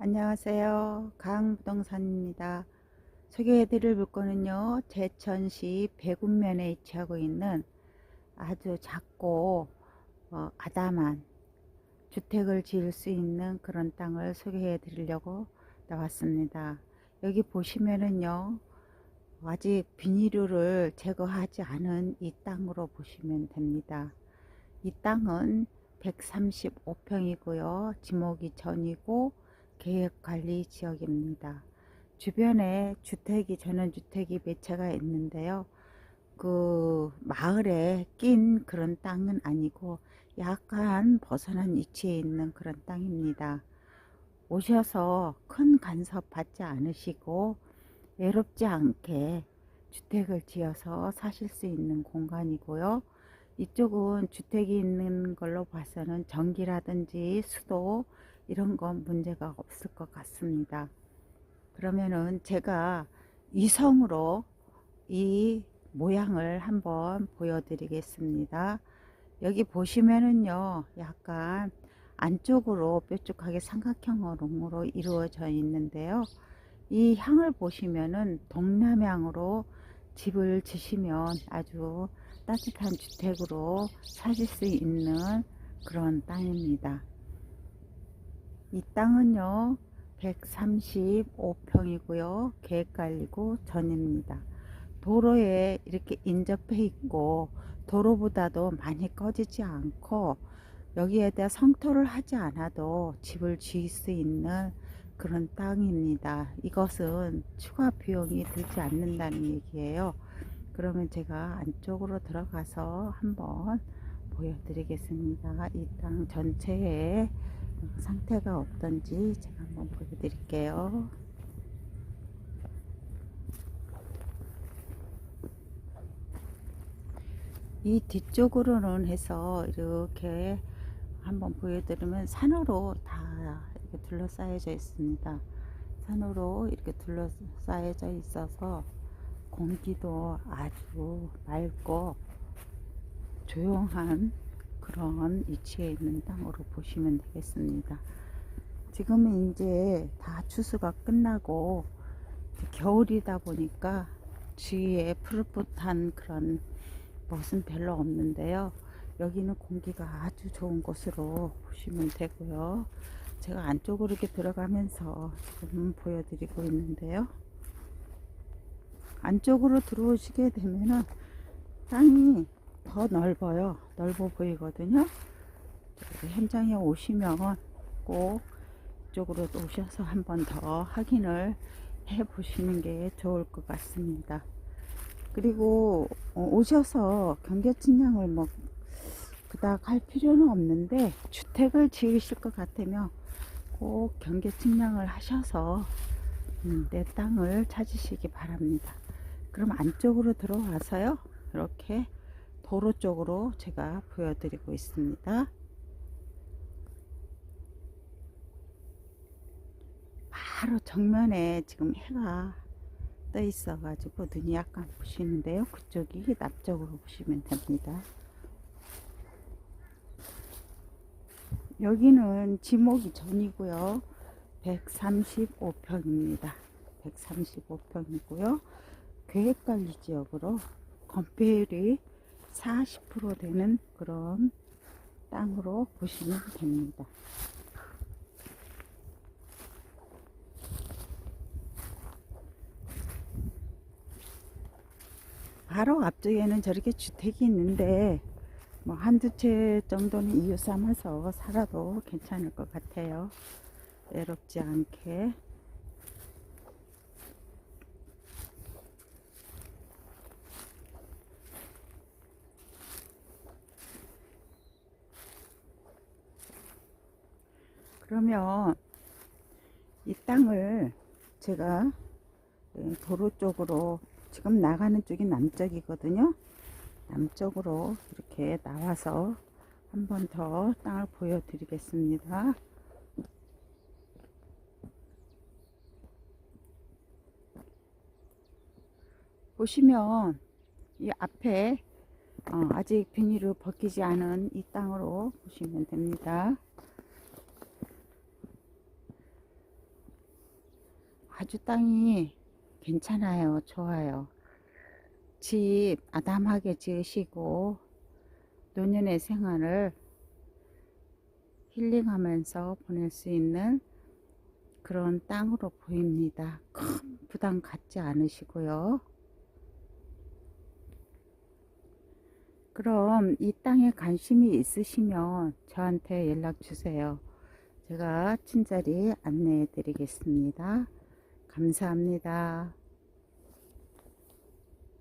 안녕하세요. 강부동산입니다. 소개해드릴 물건은요, 제천시 배군면에 위치하고 있는 아주 작고 어, 아담한 주택을 지을 수 있는 그런 땅을 소개해 드리려고 나왔습니다. 여기 보시면은요, 아직 비닐을 제거하지 않은 이 땅으로 보시면 됩니다. 이 땅은 135평이고요. 지목이 전이고 계획관리 지역입니다. 주변에 주택이 전원주택이 몇 채가 있는데요. 그 마을에 낀 그런 땅은 아니고 약간 벗어난 위치에 있는 그런 땅입니다. 오셔서 큰 간섭 받지 않으시고 외롭지 않게 주택을 지어서 사실 수 있는 공간이고요. 이쪽은 주택이 있는 걸로 봐서는 전기라든지 수도 이런 건 문제가 없을 것 같습니다. 그러면은 제가 이성으로 이 모양을 한번 보여드리겠습니다. 여기 보시면은요, 약간 안쪽으로 뾰족하게 삼각형으로 이루어져 있는데요. 이 향을 보시면은 동남향으로 집을 지시면 아주 따뜻한 주택으로 사실 수 있는 그런 땅입니다. 이 땅은요 135평이고요. 계획 관리고 전입니다. 도로에 이렇게 인접해 있고 도로보다도 많이 꺼지지 않고 여기에 대해 성토를 하지 않아도 집을 지을 수 있는 그런 땅입니다. 이것은 추가 비용이 들지 않는다는 얘기예요. 그러면 제가 안쪽으로 들어가서 한번 보여드리겠습니다. 이 땅 전체에 상태가 어떤지 제가 한번 보여드릴게요. 이 뒤쪽으로는 해서 이렇게 한번 보여드리면 산으로 다 이렇게 둘러싸여져 있습니다. 산으로 이렇게 둘러싸여져 있어서 공기도 아주 맑고 조용한 그런 위치에 있는 땅으로 보시면 되겠습니다. 지금은 이제 다 추수가 끝나고 겨울이다 보니까 주위에 푸릇푸릇한 그런 멋은 별로 없는데요. 여기는 공기가 아주 좋은 곳으로 보시면 되고요. 제가 안쪽으로 이렇게 들어가면서 지금 보여드리고 있는데요. 안쪽으로 들어오시게 되면은 땅이 더 넓어요. 넓어 보이거든요. 현장에 오시면 꼭 이쪽으로 오셔서 한 번 더 확인을 해 보시는 게 좋을 것 같습니다. 그리고 어, 오셔서 경계침량을 뭐 그닥 할 필요는 없는데 주택을 지으실 것 같으면 꼭 경계침량을 하셔서 음, 내 땅을 찾으시기 바랍니다. 그럼 안쪽으로 들어와서요. 이렇게 도로 쪽으로 제가 보여드리고 있습니다. 바로 정면에 지금 해가 떠 있어 가지고 눈이 약간 부시는데요. 그쪽이 남쪽으로 보시면 됩니다. 여기는 지목이 전이고요. 135평입니다. 135평이고요. 계획관리 지역으로 건폐율이 40% 되는 그런 땅으로 보시면 됩니다. 바로 앞쪽에는 저렇게 주택이 있는데 뭐 한두 채 정도는 이유 삼아서 살아도 괜찮을 것 같아요. 외롭지 않게. 그러면 이 땅을 제가 예, 도로 쪽으로 지금 나가는 쪽이 남쪽이거든요. 남쪽으로 이렇게 나와서 한 번 더 땅을 보여 드리겠습니다. 보시면 이 앞에 어, 아직 비닐을 벗기지 않은 이 땅으로 보시면 됩니다. 아주 땅이 괜찮아요. 좋아요. 집 아담하게 지으시고 노년의 생활을 힐링하면서 보낼 수 있는 그런 땅으로 보입니다. 큰 부담 갖지 않으시고요. 그럼 이 땅에 관심이 있으시면 저한테 연락 주세요. 제가 친자리 안내해 드리겠습니다. 감사합니다.